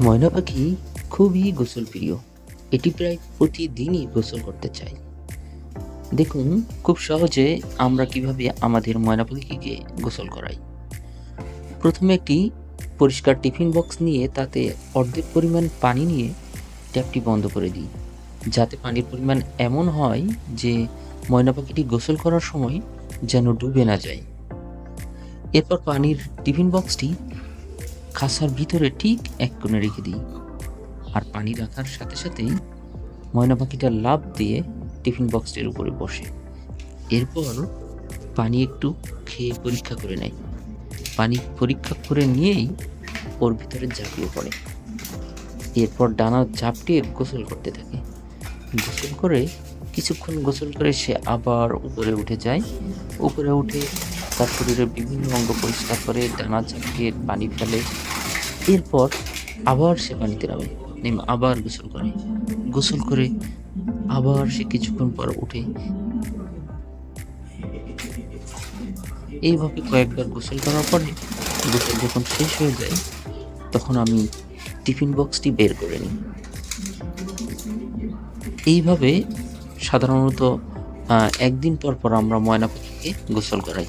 ময়না পাখি খুবই গোসল প্রিয় এটি প্রায় প্রতিদিনই গোসল করতে চায়। দেখুন, খুব সহজে আমরা কীভাবে আমাদের ময়না পাখিকে গোসল করাই। প্রথমে একটি পরিষ্কার টিফিন বক্স নিয়ে তাতে অর্ধেক পরিমাণ পানি নিয়ে ট্যাপটি বন্ধ করে দিই। যাতে পানির পরিমাণ এমন হয় যে ময়না পাখিটি গোসল করার সময় যেন ডুবে না যায়। এরপর পানির টিফিন বক্সটি খাসার ভিতরে ঠিক এক কোণে রেখে দিই। আর পানি রাখার সাথে সাথেই ময়না পাখিটা লাভ দিয়ে টিফিন বক্সটির উপরে বসে। এরপর পানি একটু খেয়ে পরীক্ষা করে নেয়। পানি পরীক্ষা করে নিয়েই ওর ভিতরে ঝাঁপিয়ে পড়ে। এরপর ডানা ঝাপটিয়ে গোসল করতে থাকে। গোসল করে কিছুক্ষণ গোসল করে সে আবার উপরে উঠে যায়। উপরে উঠে তার শরীরের বিভিন্ন অঙ্গ পরিষ্কার করে ডানা ঝাঁপিয়ে পানি ফেলে। এরপর আবার সে পানিতে নামে, নেমে আবার গোসল করে। গোসল করে আবার সে কিছুক্ষণ পর উঠে। এইভাবে কয়েকবার গোসল করার পরে গোসল যখন শেষ হয়ে যায়, তখন আমি টিফিন বক্সটি বের করে নিই। এইভাবে সাধারণত একদিন পর পর আমরা ময়না পাখিকে গোসল করাই।